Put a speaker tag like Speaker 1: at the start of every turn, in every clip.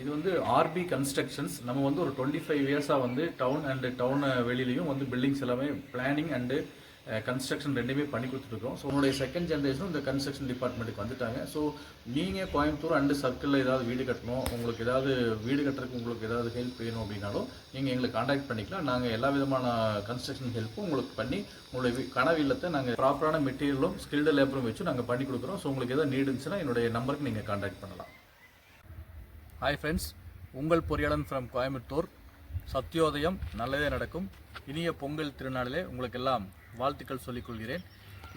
Speaker 1: இது வந்து RB constructions நம்ம வந்து ஒரு டுவெண்ட்டி ஃபைவ் இயர்ஸாக வந்து டவுன் அண்டு டவுன் வெளியிலையும் வந்து பில்டிங்ஸ் எல்லாமே பிளானிங் அண்டு கன்ஸ்ட்ரக்ஷன் ரெண்டுமே பண்ணி கொடுத்துருக்கோம் ஸோ உங்களுடைய செகண்ட் ஜென்ரேஷனும் இந்த கன்ஸ்ட்ரக்ஷன் டிபார்ட்மெண்ட்டுக்கு வந்துட்டாங்க. ஸோ நீங்கள் கோயம்புத்தூர் அண்டு சர்க்கிளில் ஏதாவது வீடு கட்டணும் உங்களுக்கு ஏதாவது வீடு கட்டுறதுக்கு உங்களுக்கு ஏதாவது ஹெல்ப் வேணும் அப்படின்னாலும் நீங்கள் எங்களை காண்டாக்ட் பண்ணிக்கலாம். நாங்கள் எல்லா விதமான கன்ஸ்ட்ரக்ஷன் ஹெல்ப்பும் உங்களுக்கு பண்ணி உங்களுடைய கனவு இல்லத்தை நாங்கள் ப்ராப்பரான மெட்டீரியலும் ஸ்கில்டு லேபரும் வச்சு நாங்கள் பண்ணி கொடுக்குறோம். ஸோ உங்களுக்கு ஏதாவது நீடுச்சுன்னா என்னுடைய நம்பருக்கு நீங்கள் காண்டாக்ட் பண்ணலாம். ஹாய் ஃப்ரெண்ட்ஸ் உங்கள் பொறியாளன் ஃப்ரம் கோயம்புத்தூர். சத்தியோதயம் நல்லதே நடக்கும். இனிய பொங்கல் திருநாளிலே உங்களுக்கு எல்லாம் வாழ்த்துக்கள் சொல்லிக்கொள்கிறேன்.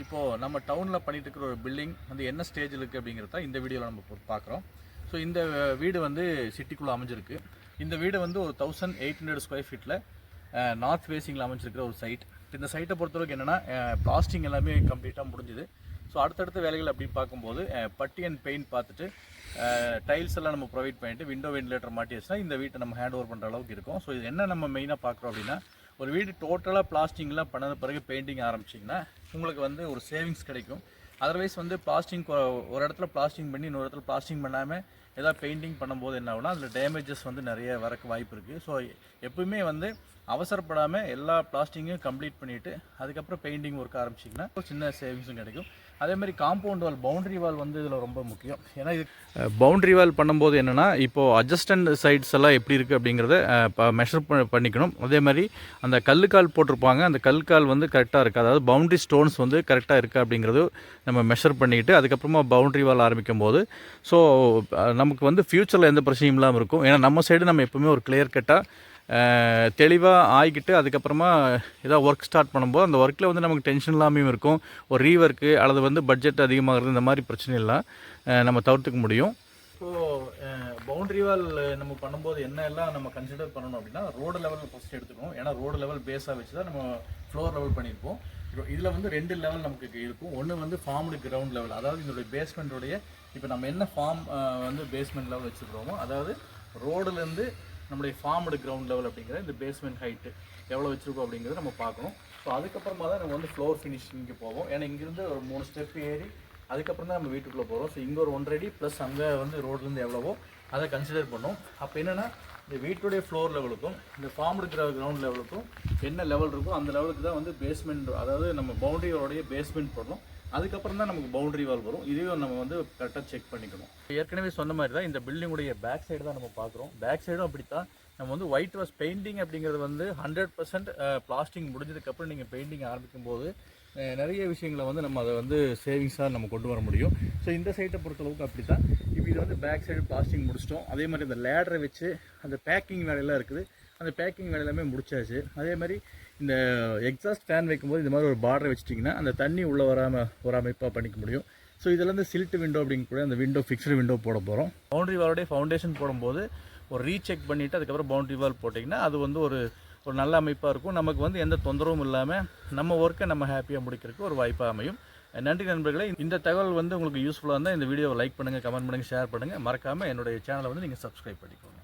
Speaker 1: இப்போது நம்ம டவுனில் பண்ணிட்டு இருக்கிற ஒரு பில்டிங் வந்து என்ன ஸ்டேஜில் இருக்குது அப்படிங்கிறத இந்த வீடியோவில் நம்ம பார்க்குறோம். ஸோ இந்த வீடு வந்து சிட்டிக்குள்ளே அமைஞ்சிருக்கு. இந்த வீடு வந்து ஒரு தௌசண்ட் எயிட் ஹண்ட்ரட் ஸ்கொயர் ஃபீட்டில் நார்த் ஃபேஸிங்கில் அமைஞ்சிருக்கிற ஒரு சைட் இந்த சைட்டை பொறுத்தளவுக்கு என்னென்னா பிளாஸ்டிங் எல்லாமே கம்ப்ளீட்டாக முடிஞ்சுது. ஸோ அடுத்தடுத்த வேலைகள் அப்படின்னு பார்க்கும்போது பட்டி அண்ட் பெயிண்ட் பார்த்துட்டு டைல்ஸ் எல்லாம் நம்ம ப்ரொவைட் பண்ணிவிட்டு விண்டோ வெண்டிலேட்டர் மாட்டியாச்சுன்னா இந்த வீட்டை நம்ம ஹேண்ட் ஓவர் பண்ணுற அளவுக்கு இருக்கும். ஸோ இது என்ன நம்ம மெயினாக பார்க்குறோம் அப்படின்னா ஒரு வீடு டோட்டலாக பிளாஸ்டிங்லாம் பண்ணது பிறகு பெயிண்டிங் ஆரம்பிச்சிங்கன்னா உங்களுக்கு வந்து ஒரு சேவிங்ஸ் கிடைக்கும். அதர்வைஸ் வந்து பிளாஸ்டிங் ஒரு இடத்துல பிளாஸ்டிங் பண்ணி இன்னொரு இடத்துல பிளாஸ்டிங் பண்ணாமல் ஏதாவது பெயிண்டிங் பண்ணும்போது என்ன ஆகுனா அதில் டேமேஜஸ் வந்து நிறைய வரக்கு வாய்ப்பு இருக்குது ஸோ எப்பவுமே வந்து அவசரப்படாமல் எல்லா பிளாஸ்டிங்கையும் கம்ப்ளீட் பண்ணிவிட்டு அதுக்கப்புறம் பெயிண்டிங் ஒர்க் ஆரம்பிச்சிங்கன்னா சின்ன சேவிங்ஸும் கிடைக்கும். அதே மாதிரி காம்பவுண்ட் வால் பவுண்டரி வால் வந்து இதில் ரொம்ப முக்கியம். ஏன்னா இது பவுண்டரி வால் பண்ணும்போது என்னென்னா இப்போது அட்ஜஸ்டன்ட் சைட்ஸ் எல்லாம் எப்படி இருக்குது அப்படிங்கிறத மெஷர் பண்ணிக்கணும். அதே மாதிரி அந்த கல்லுக்கால் போட்டிருப்பாங்க அந்த கல்லுக்கால் வந்து கரெக்டாக இருக்குது அதாவது பவுண்டரி ஸ்டோன்ஸ் வந்து கரெக்டாக இருக்குது அப்படிங்கிறது நம்ம மெஷர் பண்ணிக்கிட்டு அதுக்கப்புறமா பவுண்டரி வால் ஆரம்பிக்கும் போது ஸோ நமக்கு வந்து ஃப்யூச்சரில் எந்த பிரச்சனையும் இல்லாமல் இருக்கும். ஏன்னா நம்ம சைடு நம்ம எப்பவுமே ஒரு கிளியர் கட்டாக தெளிவாக ஆகிக்கிட்டு அதுக்கப்புறமா ஏதாவது ஒர்க் ஸ்டார்ட் பண்ணும்போது அந்த ஒர்க்கில் வந்து நமக்கு டென்ஷன் இல்லாமையும் இருக்கும். ஒரு ரீவர்க்கு அல்லது வந்து பட்ஜெட் அதிகமாகிறது இந்த மாதிரி பிரச்சனை எல்லாம் நம்ம தவிர்த்துக்க முடியும். ஸோ பவுண்டரி வால் நம்ம பண்ணும்போது என்ன எல்லாம் நம்ம கன்சிடர் பண்ணணும் அப்படின்னா ரோடு லெவல் ஃபஸ்ட் எடுத்துக்கணும். ஏன்னா ரோடு லெவல் பேஸாக வச்சு தான் நம்ம ஃப்ளோர் லெவல் பண்ணியிருப்போம். இதில் வந்து ரெண்டு லெவல் நமக்கு இருக்கும். ஒன்று வந்து ஃபார்ம்டு கிரவுண்ட் லெவல் அதாவது இதனுடைய பேஸ்மெண்ட்டுடைய இப்போ நம்ம என்ன ஃபார்ம் வந்து பேஸ்மெண்ட் லெவல் வச்சுருக்கிறோமோ அதாவது ரோடுலேருந்து நம்மளுடைய ஃபார்ம்டு கிரவுண்ட் லெவல் அப்படிங்கிற இந்த பேஸ்மெண்ட் ஹைட்டு எவ்வளோ வச்சுருக்கோம் அப்படிங்கிறத நம்ம பார்க்கணும். ஸோ அதுக்கப்புறமா தான் நம்ம வந்து ஃப்ளோர் ஃபினிஷிங்க்கு போவோம். ஏன்னா இங்கேருந்து ஒரு மூணு ஸ்டெப் ஏறி அதுக்கப்புறம் தான் நம்ம வீட்டுக்குள்ளே போகிறோம் ஸோ இங்கே ஒரு ஒன்றரை அடி ப்ளஸ் அங்கே வந்து ரோட்லேருந்து எவ்வளவோ அதை கன்சிடர் பண்ணோம். அப்போ என்னென்னா இந்த வீட்டுடைய ஃப்ளோர் லெவலுக்கும் இந்த ஃபார்ம்டு கிரவுண்ட் லெவலுக்கும் என்ன லெவல் இருக்கோ அந்த லெவலுக்கு தான் வந்து பேஸ்மெண்ட் அதாவது நம்ம பவுண்டரியோடைய பேஸ்மெண்ட் போடணும். அதுக்கப்புறம் தான் நமக்கு பவுண்டரி வால் வரும். இதையும் நம்ம வந்து கரெக்டாக செக் பண்ணிக்கணும். ஏற்கனவே சொன்ன மாதிரி தான் இந்த பில்டிங்குடைய பேக் சைடு தான் நம்ம பார்க்குறோம். பேக் சைடும் அப்படி தான் நம்ம வந்து ஒயிட் வாஷ் பெயிண்டிங் அப்படிங்கிறது வந்து ஹண்ட்ரட் பர்சன்ட் பிளாஸ்டிங் முடிஞ்சதுக்கப்புறம் நீங்கள் பெயிண்டிங் ஆரம்பிக்கும் போது நிறைய விஷயங்களை வந்து நம்ம அதை வந்து சேவிங்ஸாக நம்ம கொண்டு வர முடியும். ஸோ இந்த சைட்டை பொறுத்தளவுக்கு அப்படி தான் இப்போ இது வந்து பேக் சைடு பிளாஸ்டிங் முடிச்சிட்டோம். அதே மாதிரி இந்த லேடரை வச்சு அந்த பேக்கிங் வேலையெல்லாம் இருக்குது. அந்த பேக்கிங் வேலை எல்லாமே முடிச்சாச்சு. அதே மாதிரி இந்த எக்ஸாஸ்ட் ஃபேன் வைக்கும்போது இந்த மாதிரி ஒரு பார்டர் வச்சிட்டிங்கன்னா அந்த தண்ணி உள்ளே வராமல் ஒரு அமைப்பாக பண்ணிக்க முடியும். ஸோ இதில் வந்து சில்ட் விண்டோ அப்படிங்கக்கூடிய அந்த விண்டோ ஃபிக்ஸ்டு விண்டோ போட போகிறோம் பவுண்டரி வாலோடைய ஃபவுண்டேஷன் போடும்போது ஒரு ரீசெக் பண்ணிவிட்டு அதுக்கப்புறம் பவுண்டரி வால் போட்டிங்கன்னா அது வந்து ஒரு ஒரு நல்ல அமைப்பாக இருக்கும். நமக்கு வந்து எந்த தொந்தரவும் இல்லாமல் நம்ம ஒர்க்கை நம்ம ஹாப்பியாக முடிக்கிறதுக்கு ஒரு வாய்ப்பாக அமையும். நன்றி நண்பர்களே இந்த தகவல் வந்து உங்களுக்கு யூஸ்ஃபுல்லாக இருந்தால் இந்த வீடியோவை லைக் பண்ணுங்கள் கமெண்ட் பண்ணுங்கள் ஷேர் பண்ணுங்கள் மறக்காமல் என்னுடைய சேனலை வந்து நீங்கள் சப்ஸ்கிரைப் பண்ணிக்கோங்க.